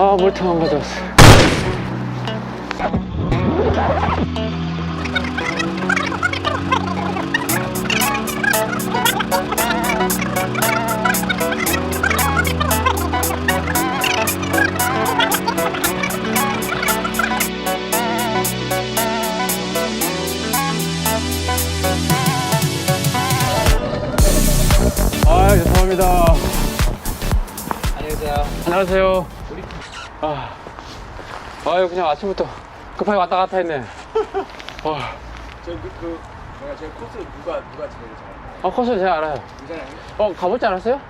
아, 물통 안 가져왔어. 아, 죄송합니다. 안녕하세요. 안녕하세요. 아, 아유 그냥 아침부터 급하게 왔다 갔다 했네. 와, 저그 그, 뭐야 제 코스 누가 누가 제일 잘? 아 코스 제가 알아요. 어 가보지 않았어요?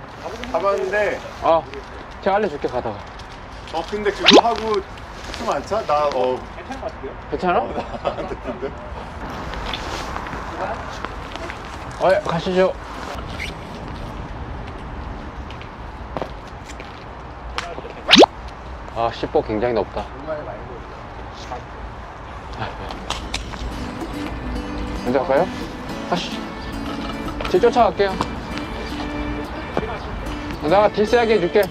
가봤는데 아, 제가 알려줄게 가다가. 어 근데 그거 하고 숨 안 차? 나 어. 괜찮은 것 같은데요? 괜찮아? 안 됐는데. 어, 예, 가시죠. 아, 10보 굉장히 높다. 먼저 갈까요? 가시죠. 뒤 쫓아갈게요. 내가 딜세하게 해줄게.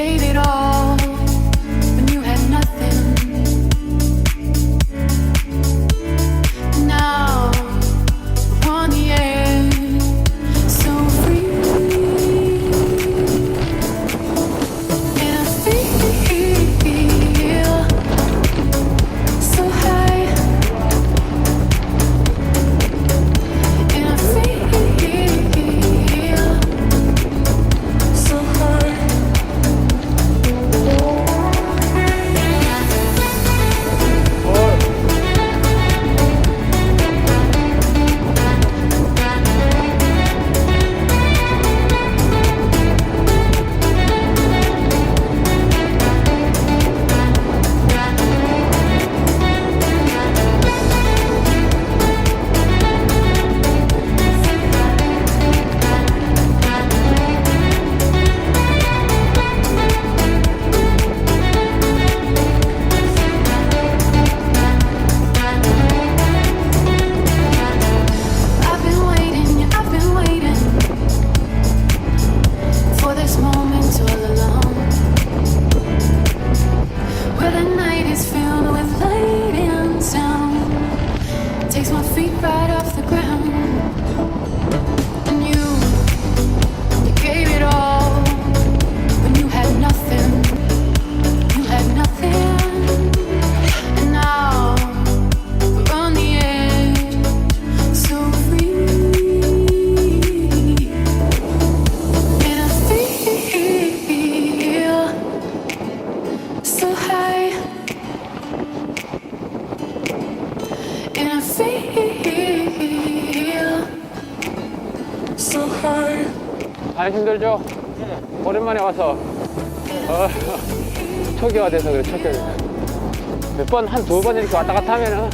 Gave it all 오랜만에 와서. 어, 초기화 돼서 그래 초기화 돼서. 몇번 한 두 번 이렇게 왔다 갔다 하면은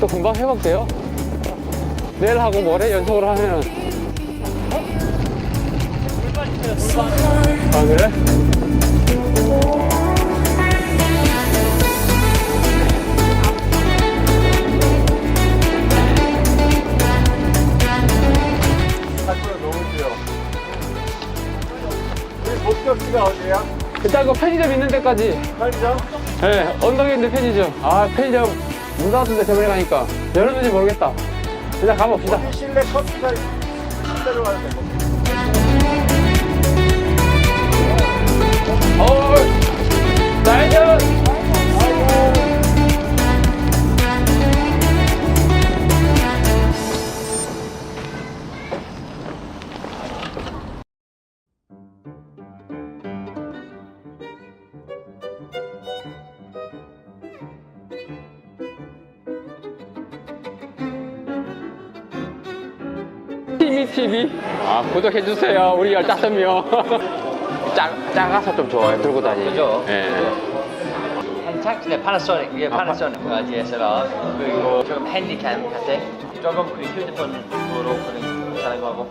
또 금방 회복돼요. 내일 하고 모레 연속으로 하면은. 아 그래? 목적지가 어디야? 일단 그 편의점 있는 데까지 편의점? 네, 언덕에 있는 편의점 아 편의점 문 닫았는데 저번에 가니까 열었는지 모르겠다 일단 가봅시다 이 실내 커피가 실내로 가야 돼. 어, 나이스! TV? 아 구독해 주세요. 우리 15명. 작, 작아서 좀 좋아요. 들고 다니기 그죠? 예. 펜탁, 네, 파나소닉, 이게 파나소닉 아, DSLR 그리고 조금 핸디캠 같아. 조금 그 휴대폰으로 그냥 자는 거 하고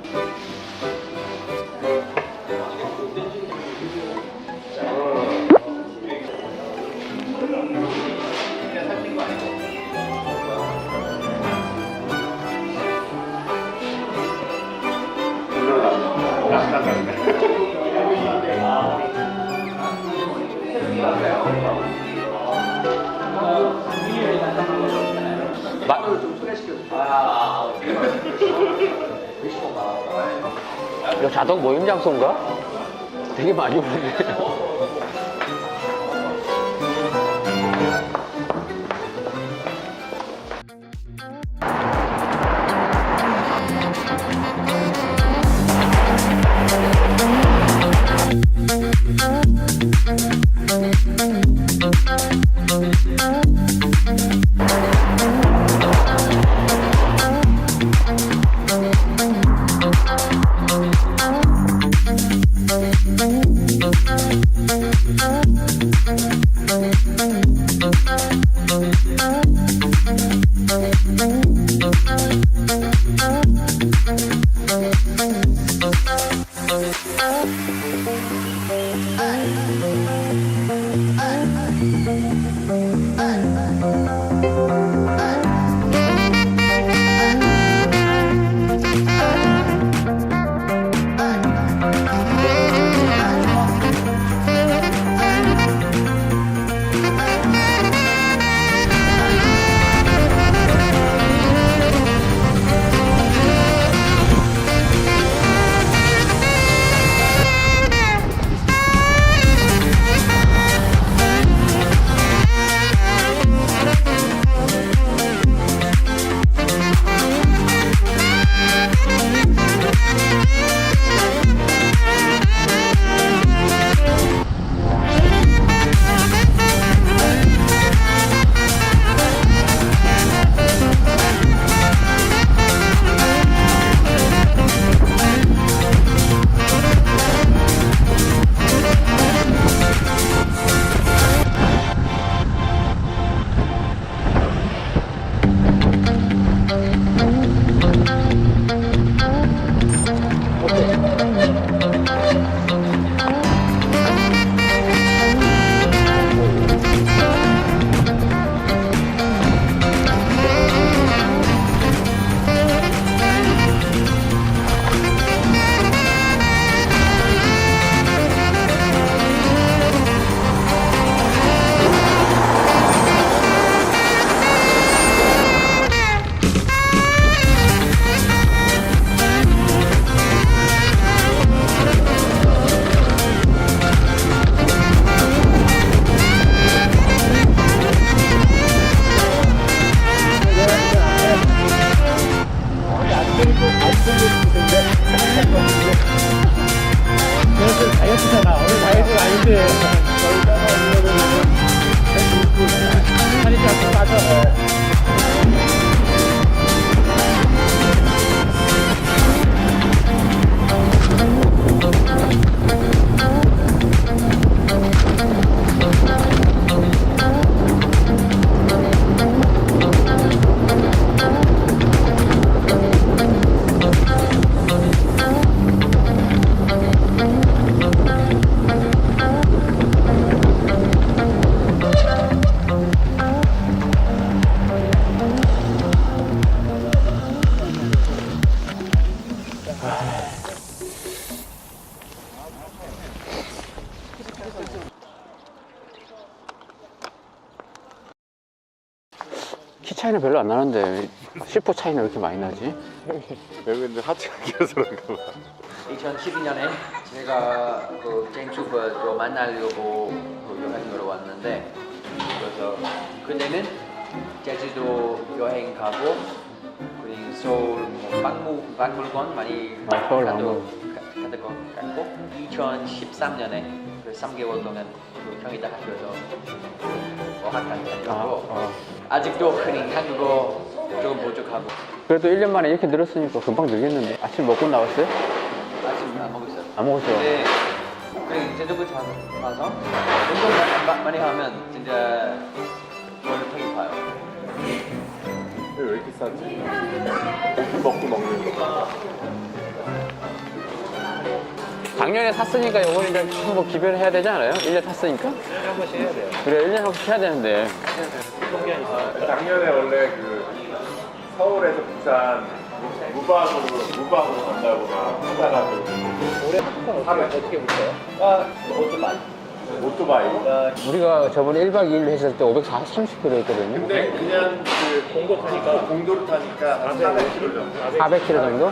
자동 모임 장소인가? 되게 많이 키 차이는 별로 안 나는데 10호 차이는 왜 이렇게 많이 나지? 여기 근데 하체가 길어서 그런가 봐 2012년에 내가 그 제임스 후퍼도 만나려고 그 여행으로 왔는데 그래서 그때는 제주도 여행 가고 그리고 서울 뭐 박물, 박물관 많이 아, 서울 가도 가- 갔던 거 같고 2013년에 그 3개월 동안 그 경희대 학교에서 어학당 아, 다니고 아. 아직도 그냥 한국어 조금 부족하고 그래도 1년 만에 이렇게 늘었으니까 금방 늘겠는데. 아침 먹고 나왔어요? 아직 안 먹었어요. 안 먹었어요. 네. 그냥 제주부터 와서 운동 마- 많이 하면 진짜 머리 턱이 봐요. 왜 이렇게 싸지? 먹고 먹는 거. 작년에 샀으니까 이번에 이제 한번 기별을 해야 되지 않아요? 1년 탔으니까? 1년에 한 번씩 해야 돼요. 그래, 1년에 한 번씩 해야 되는데. 작년에 원래 그 서울에서 부산 무방으로 무방으로 간다고 막 하다가 그 올해 하면 어떻게 붙어요? 아, 오토바이. 오토바이. 우리가 저번에 1박 2일 했을 때 530km 했거든요. 근데 그냥 그 공도 타니까 공도로 타니까 한 400km 정도. 400km 정도?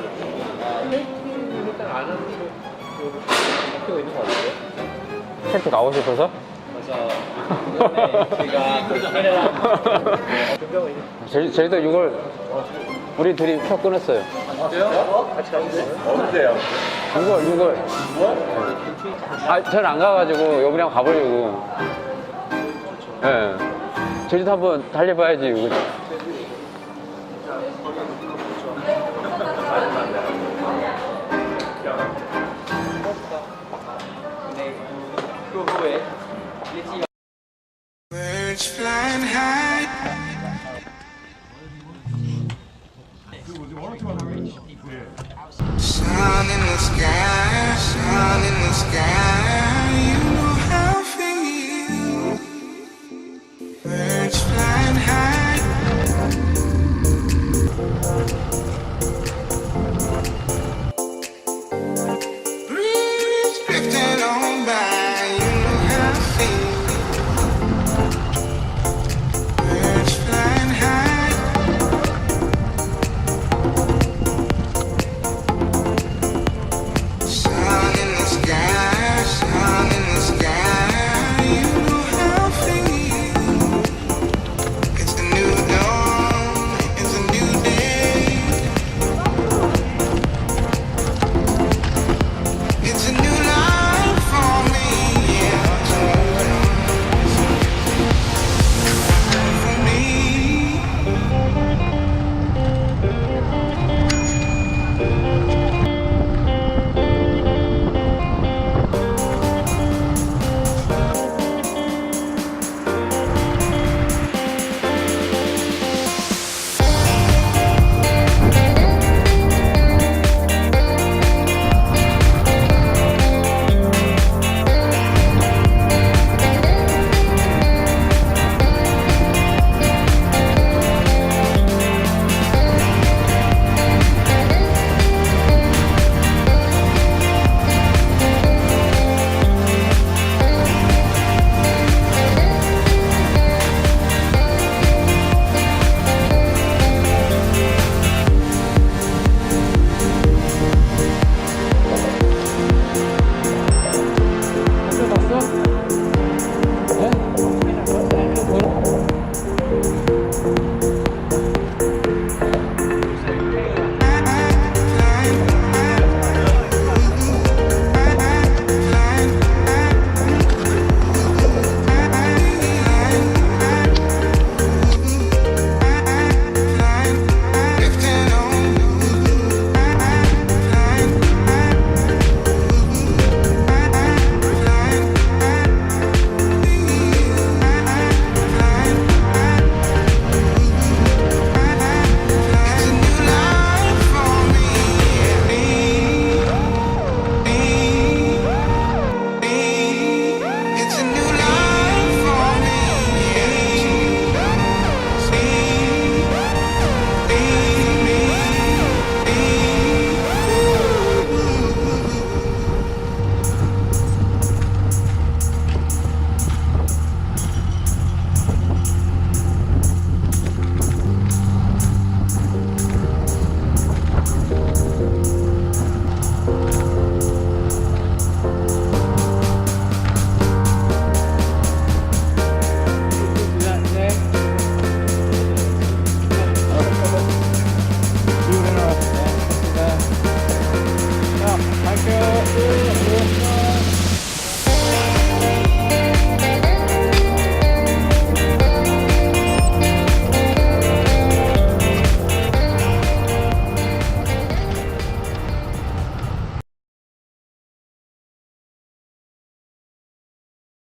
일단 아는 그 학교 있는 거 같아요. 텐트 가고 싶어서? 그래서 제가 그 카메라 준병을 제, 제주도 6월 우리 둘이 표 끊었어요. 같이 가는 거예요? 언제요? 6월, 6월. 아, 전 안 가가지고 한번 가보려고. 예. 제주도 한번 달려봐야지. 그죠? 그 후에